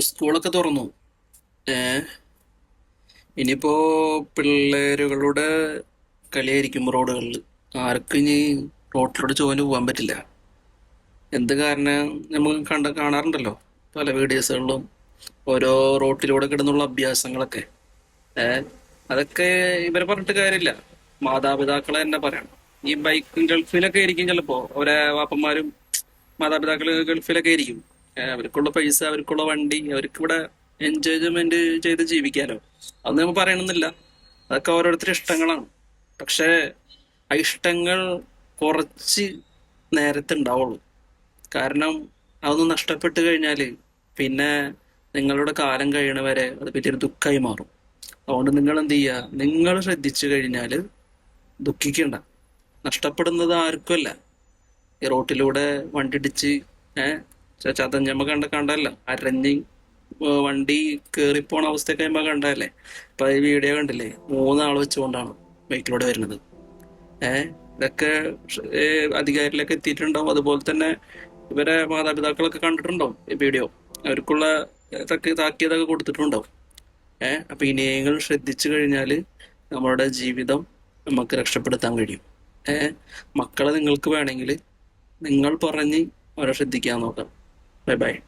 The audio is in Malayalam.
സ്കൂളൊക്കെ തുറന്നു. ഏ? ഇനിയിപ്പോ പിള്ളേരുകളുടെ കളിയായിരിക്കും റോഡുകളിൽ. ആർക്കും ഇനി റോട്ടിലൂടെ ചോദിന് പോകാൻ പറ്റില്ല. എന്ത് കാരണം നമുക്ക് കണ്ട കാണാറുണ്ടല്ലോ? പല വീഡിയോസുകളിലും ഓരോ റോട്ടിലൂടെ കിടന്നുള്ള അഭ്യാസങ്ങളൊക്കെ. ഏ? അതൊക്കെ ഇവരെ പറഞ്ഞിട്ട് കാര്യമില്ല. മാതാപിതാക്കളെ തന്നെ പറയണം. ഈ ബൈക്ക് ഗൾഫിലൊക്കെ ആയിരിക്കും ചിലപ്പോ. അവരെ വാപ്പന്മാരും മാതാപിതാക്കൾ ഗൾഫിലൊക്കെ ആയിരിക്കും. അവർക്കുള്ള പൈസ അവർക്കുള്ള വണ്ടി അവർക്ക് ഇവിടെ എൻജോയ്മെന്റ് ചെയ്ത് ജീവിക്കാലോ. അത് നമ്മൾ പറയണമെന്നില്ല അതൊക്കെ ഓരോരുത്തരുടെ ഇഷ്ടങ്ങളാണ്. പക്ഷേ ആ ഇഷ്ടങ്ങൾ കുറച്ച് നേരത്തെ ഉണ്ടാവുള്ളൂ. കാരണം അതൊന്ന് നഷ്ടപ്പെട്ട് കഴിഞ്ഞാൽ പിന്നെ നിങ്ങളുടെ കാലം കഴിയണവരെ അത് വലിയൊരു ദുഃഖമായി മാറും. അതുകൊണ്ട് നിങ്ങൾ എന്ത് ചെയ്യുക? നിങ്ങൾ ശ്രദ്ധിച്ചു കഴിഞ്ഞാൽ ദുഃഖിക്കണ്ട. നഷ്ടപ്പെടുന്നത് ആർക്കുമല്ല ഈ റോട്ടിലൂടെ വണ്ടിടിച്ച് ഏഹ് ചതഞ്ഞമ്മ കണ്ട കണ്ടല്ല അരഞ്ഞ് വണ്ടി പോണ അവസ്ഥയൊക്കെ നമ്മ കണ്ടല്ലേ ഇപ്പൊ ഈ വീഡിയോ കണ്ടില്ലേ? മൂന്നാൾ വെച്ചുകൊണ്ടാണ് ബൈക്കിലൂടെ വരുന്നത്. ഏഹ് ഇതൊക്കെ അധികാരിലൊക്കെ എത്തിയിട്ടുണ്ടാവും. അതുപോലെ തന്നെ ഇവരെ മാതാപിതാക്കളൊക്കെ കണ്ടിട്ടുണ്ടാവും ഈ വീഡിയോ. അവർക്കുള്ള ഇതൊക്കെ താക്കിയതൊക്കെ കൊടുത്തിട്ടുണ്ടാവും. ഏഹ് അപ്പൊ ഇനിയങ്ങൾ ശ്രദ്ധിച്ചു കഴിഞ്ഞാൽ നമ്മളുടെ ജീവിതം നമുക്ക് രക്ഷപ്പെടുത്താൻ കഴിയും. ഏഹ് മക്കളെ നിങ്ങൾക്ക് വേണമെങ്കിൽ നിങ്ങൾ പറഞ്ഞ് അവരെ ശ്രദ്ധിക്കാൻ നോക്കാം. Bye bye.